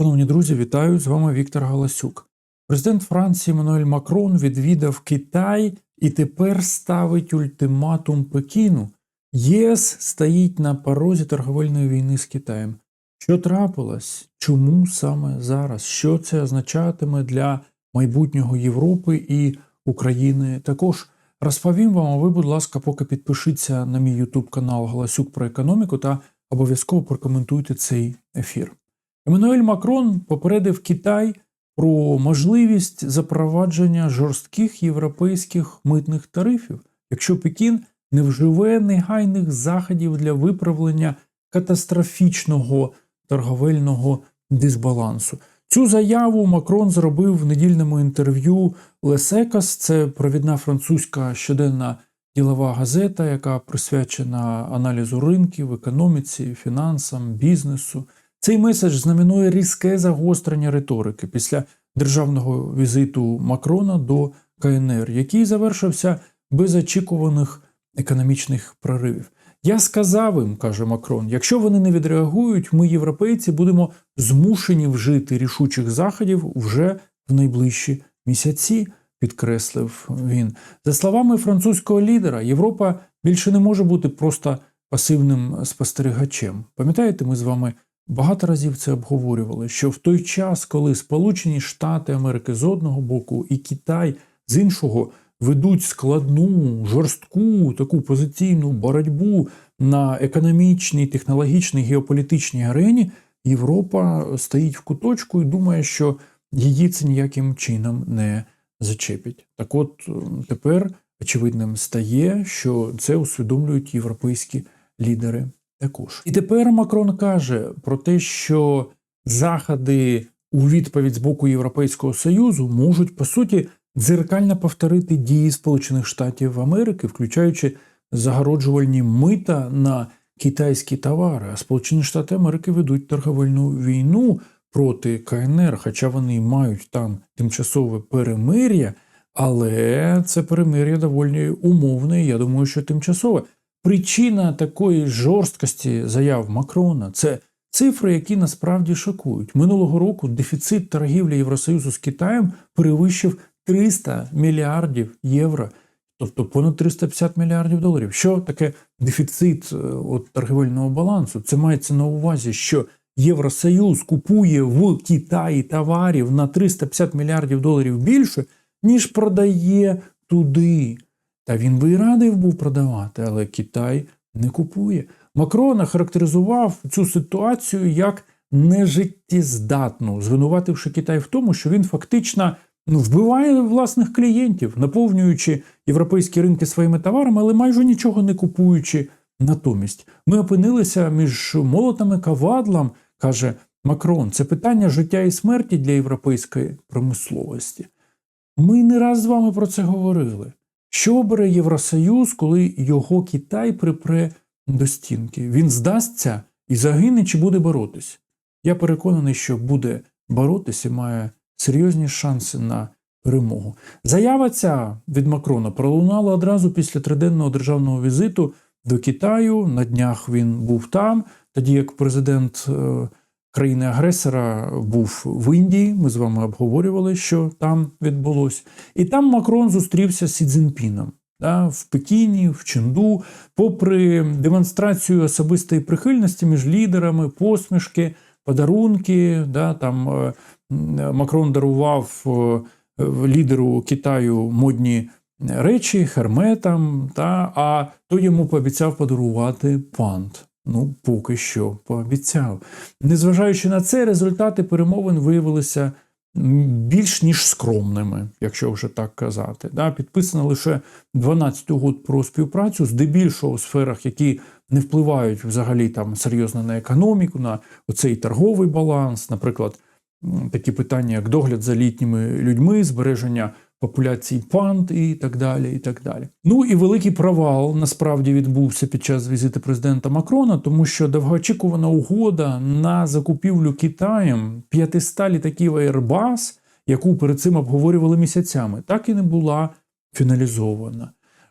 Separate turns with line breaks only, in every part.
Шановні друзі, вітаю з вами Віктор Галасюк. Президент Франції Еммануель Макрон відвідав Китай і тепер ставить ультиматум Пекіну. ЄС стоїть на порозі торговельної війни з Китаєм. Що трапилось? Чому саме зараз? Що це означатиме для майбутнього Європи і України? Також розповім вам, а ви, будь ласка, поки підпишіться на мій YouTube канал Галасюк про економіку та обов'язково прокоментуйте цей ефір. Еммануель Макрон попередив Китай про можливість запровадження жорстких європейських митних тарифів, якщо Пекін не вживе негайних заходів для виправлення катастрофічного торговельного дисбалансу. Цю заяву Макрон зробив в недільному інтерв'ю Лесекас. Це провідна французька щоденна ділова газета, яка присвячена аналізу ринків, економіці, фінансам, бізнесу. Цей меседж знаменує різке загострення риторики після державного візиту Макрона до КНР, який завершився без очікуваних економічних проривів. Я сказав їм, каже Макрон, якщо вони не відреагують, ми, європейці, будемо змушені вжити рішучих заходів вже в найближчі місяці, підкреслив він. За словами французького лідера, Європа більше не може бути просто пасивним спостерігачем. Пам'ятаєте, ми з вами багато разів це обговорювали, що в той час, коли Сполучені Штати Америки з одного боку і Китай з іншого ведуть складну, жорстку таку позиційну боротьбу на економічній, технологічній, геополітичній арені, Європа стоїть в куточку і думає, що її це ніяким чином не зачепить. Так от тепер очевидним стає, що це усвідомлюють європейські лідери також. І тепер Макрон каже про те, що заходи у відповідь з боку Європейського Союзу можуть по суті дзеркально повторити дії Сполучених Штатів Америки, включаючи загороджувальні мита на китайські товари. А Сполучені Штати Америки ведуть торговельну війну проти КНР, хоча вони мають там тимчасове перемир'я, але це перемир'я доволі умовне. і Я думаю, що тимчасове. Причина такої жорсткості заяв Макрона це цифри, які насправді шокують. Минулого року дефіцит торгівлі Євросоюзу з Китаєм перевищив 300 мільярдів євро, тобто понад 350 мільярдів доларів. Що таке дефіцит от, торгівельного балансу? Це мається на увазі, що Євросоюз купує в Китаї товарів на 350 мільярдів доларів більше, ніж продає туди. Та він би і радий був продавати, але Китай не купує. Макрон характеризував цю ситуацію як нежиттєздатну, звинувативши Китай в тому, що він фактично ну, вбиває власних клієнтів, наповнюючи європейські ринки своїми товарами, але майже нічого не купуючи натомість. Ми опинилися між молотами кавадлом, каже Макрон. Це питання життя і смерті для європейської промисловості. Ми не раз з вами про це говорили. Що обере Євросоюз, коли його Китай припре до стінки? Він здасться і загине, чи буде боротись? Я переконаний, що буде боротись і має серйозні шанси на перемогу. Заява ця від Макрона пролунала одразу після триденного державного візиту до Китаю. На днях він був там, тоді як президент країни-агресора був в Індії. Ми з вами обговорювали, що там відбулося. І там Макрон зустрівся з Сі Цзіньпіном. Да, в Пекіні, в Ченду, попри демонстрацію особистої прихильності між лідерами, посмішки, подарунки. Да, там е, Макрон дарував е, лідеру Китаю модні речі, херметам, та, а той йому пообіцяв подарувати пант. Ну, поки що пообіцяв. Незважаючи на це, результати перемовин виявилися більш ніж скромними, якщо вже так казати. Да, Підписано лише 12 угод про співпрацю, здебільшого у сферах, які не впливають взагалі там серйозно на економіку, на оцей торговий баланс, наприклад, такі питання, як догляд за літніми людьми, збереження популяцій панд і так далі. і так далі. Ну і великий провал насправді відбувся під час візиту президента Макрона, тому що довгоочікувана угода на закупівлю Китаєм 500 літаків Airbus, яку перед цим обговорювали місяцями, так і не була фіналізована.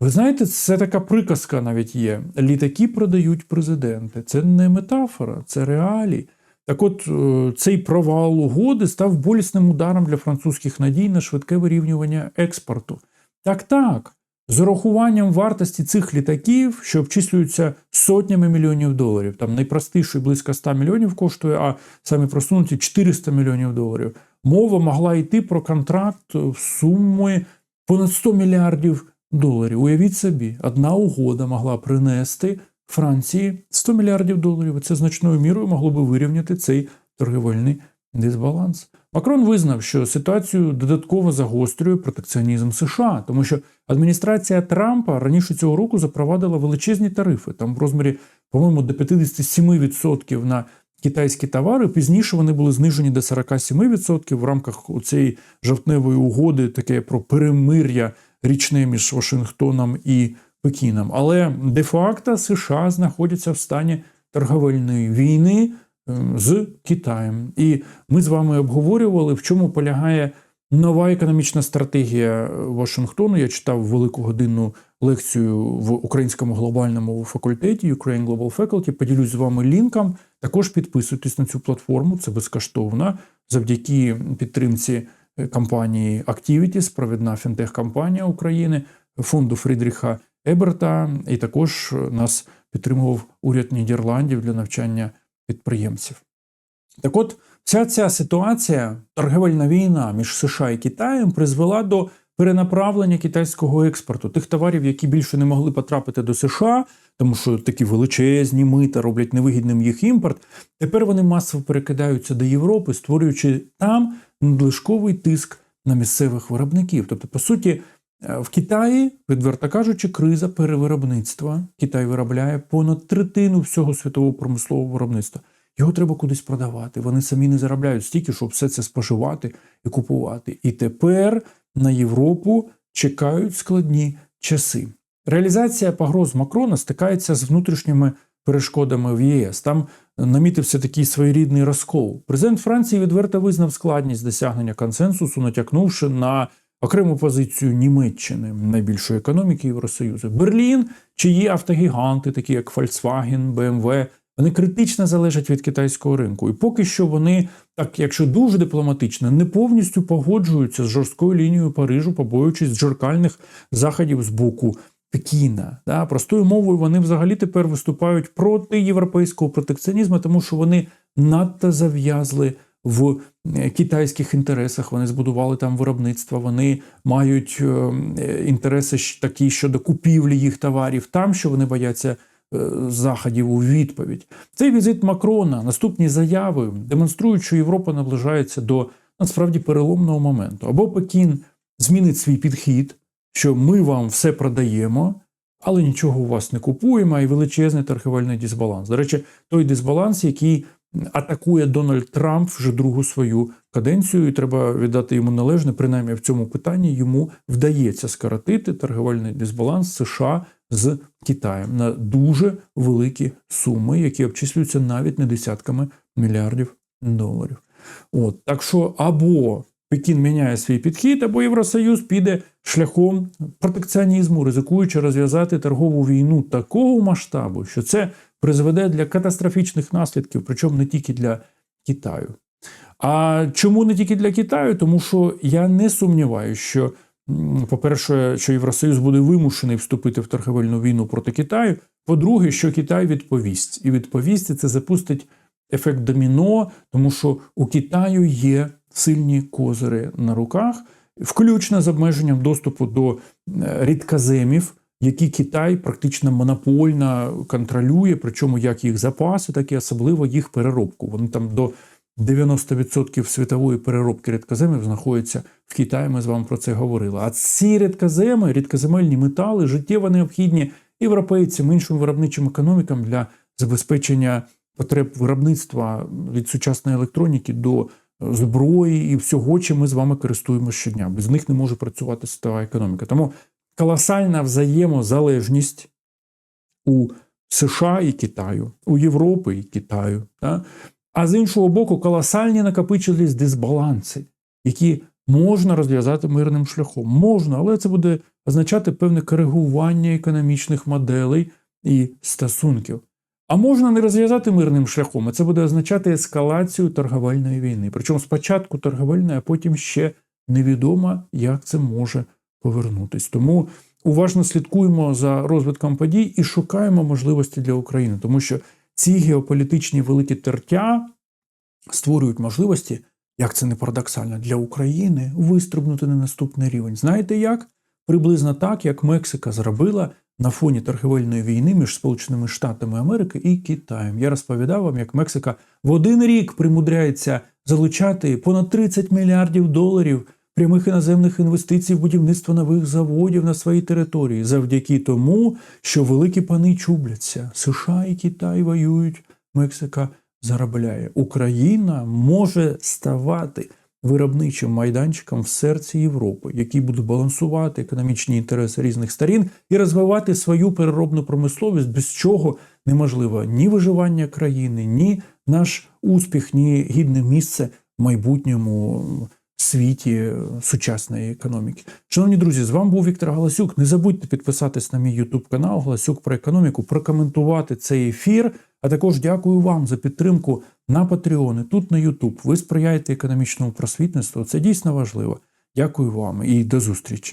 Ви знаєте, це така приказка навіть є. Літаки продають президенти. Це не метафора, це реалії. Так от е, цей провал угоди став болісним ударом для французьких надій на швидке вирівнювання експорту. Так, так. З урахуванням вартості цих літаків, що обчислюються сотнями мільйонів доларів, там найпростіший близько 100 мільйонів коштує, а самі просунуті 400 мільйонів доларів. Мова могла йти про контракт в суми понад 100 мільярдів доларів. Уявіть собі, одна угода могла принести Франції 100 мільярдів доларів. Це значною мірою могло би вирівняти цей торгівельний дисбаланс. Макрон визнав, що ситуацію додатково загострює протекціонізм США, тому що адміністрація Трампа раніше цього року запровадила величезні тарифи, там в розмірі, по-моєму, до 57% на китайські товари. Пізніше вони були знижені до 47% в рамках цієї жовтневої угоди, таке про перемир'я річне між Вашингтоном і Пекіном. Але де-факто США знаходяться в стані торговельної війни е, з Китаєм. І ми з вами обговорювали, в чому полягає нова економічна стратегія Вашингтону. Я читав велику годинну лекцію в українському глобальному факультеті Ukraine Global Faculty. Поділюсь з вами лінком. Також підписуйтесь на цю платформу, це безкоштовно завдяки підтримці компанії Activities, провідна фінтех-компанія України, фонду Фрідріха Еберта, і також нас підтримував уряд Нідерландів для навчання підприємців. Так от, вся ця ситуація, торгівельна війна між США і Китаєм, призвела до перенаправлення китайського експорту тих товарів, які більше не могли потрапити до США, тому що такі величезні мита роблять невигідним їх імпорт. Тепер вони масово перекидаються до Європи, створюючи там надлишковий тиск на місцевих виробників. Тобто, по суті, в Китаї, відверто кажучи, криза перевиробництва. Китай виробляє понад третину всього світового промислового виробництва. Його треба кудись продавати. Вони самі не заробляють стільки, щоб все це споживати і купувати. І тепер на Європу чекають складні часи. Реалізація погроз Макрона стикається з внутрішніми перешкодами в ЄС. Там намітився такий своєрідний розкол. Президент Франції відверто визнав складність досягнення консенсусу, натякнувши на окрему позицію Німеччини, найбільшої економіки Євросоюзу. Берлін, чиї автогіганти, такі як Volkswagen, BMW, вони критично залежать від китайського ринку. І поки що вони, так якщо дуже дипломатично, не повністю погоджуються з жорсткою лінією Парижу, побоюючись джеркальних заходів з боку Пекіна. Да? Простою мовою вони взагалі тепер виступають проти європейського протекціонізму, тому що вони надто зав'язли в китайських інтересах. Вони збудували там виробництво, вони мають інтереси такі щодо купівлі їх товарів там, що вони бояться. Заходів у відповідь цей візит Макрона, наступні заяви демонструють, що Європа наближається до насправді переломного моменту. Або Пекін змінить свій підхід, що ми вам все продаємо, але нічого у вас не купуємо, й величезний торгівельний дисбаланс. До речі, той дисбаланс, який атакує Дональд Трамп вже другу свою каденцію, і треба віддати йому належне, принаймні в цьому питанні йому вдається скоротити торгівельний дисбаланс США з Китаєм на дуже великі суми, які обчислюються навіть не десятками мільярдів доларів. От так що або Пекін міняє свій підхід, або Євросоюз піде шляхом протекціонізму, ризикуючи розв'язати торгову війну такого масштабу, що це призведе для катастрофічних наслідків, причому не тільки для Китаю. А чому не тільки для Китаю? Тому що я не сумніваюся, що, по-перше, що Євросоюз буде вимушений вступити в торговельну війну проти Китаю. По-друге, що Китай відповість, і відповість це запустить ефект доміно, тому що у Китаю є сильні козири на руках, включно з обмеженням доступу до рідкоземів, які Китай практично монопольно контролює, причому як їх запаси, так і особливо їх переробку. Вони там до 90% світової переробки рідкоземів знаходяться в Китаї. Ми з вами про це говорили. А ці рідкоземи, рідкоземельні метали, життєво необхідні європейцям, іншим виробничим економікам для забезпечення потреб виробництва від сучасної електроніки до зброї і всього, чим ми з вами користуємося щодня. Без них не може працювати світова економіка. Тому колосальна взаємозалежність у США і Китаю, у Європи і Китаю. Да? А з іншого боку, колосальні накопичились дисбаланси, які можна розв'язати мирним шляхом. Можна, але це буде означати певне коригування економічних моделей і стосунків. А можна не розв'язати мирним шляхом, а це буде означати ескалацію торговельної війни. Причому спочатку торговельної, а потім ще невідомо, як це може повернутись. Тому уважно слідкуємо за розвитком подій і шукаємо можливості для України, тому що ці геополітичні великі тертя створюють можливості, як це не парадоксально, для України вистрибнути на наступний рівень. Знаєте як? Приблизно так, як Мексика зробила на фоні торговельної війни між Сполученими Штатами Америки і Китаєм. Я розповідав вам, як Мексика в один рік примудряється залучати понад 30 мільярдів доларів прямих іноземних інвестицій в будівництво нових заводів на своїй території, завдяки тому, що великі пани чубляться. США і Китай воюють, Мексика заробляє. Україна може ставати виробничим майданчиком в серці Європи, який буде балансувати економічні інтереси різних сторін і розвивати свою переробну промисловість, без чого неможливо ні виживання країни, ні наш успіх, ні гідне місце в майбутньому світі сучасної економіки. Шановні друзі, з вами був Віктор Галасюк. Не забудьте підписатись на мій YouTube канал Галасюк про економіку, прокоментувати цей ефір. А також дякую вам за підтримку на Patreon, тут на YouTube. Ви сприяєте економічному просвітництву. Це дійсно важливо. Дякую вам і до зустрічі.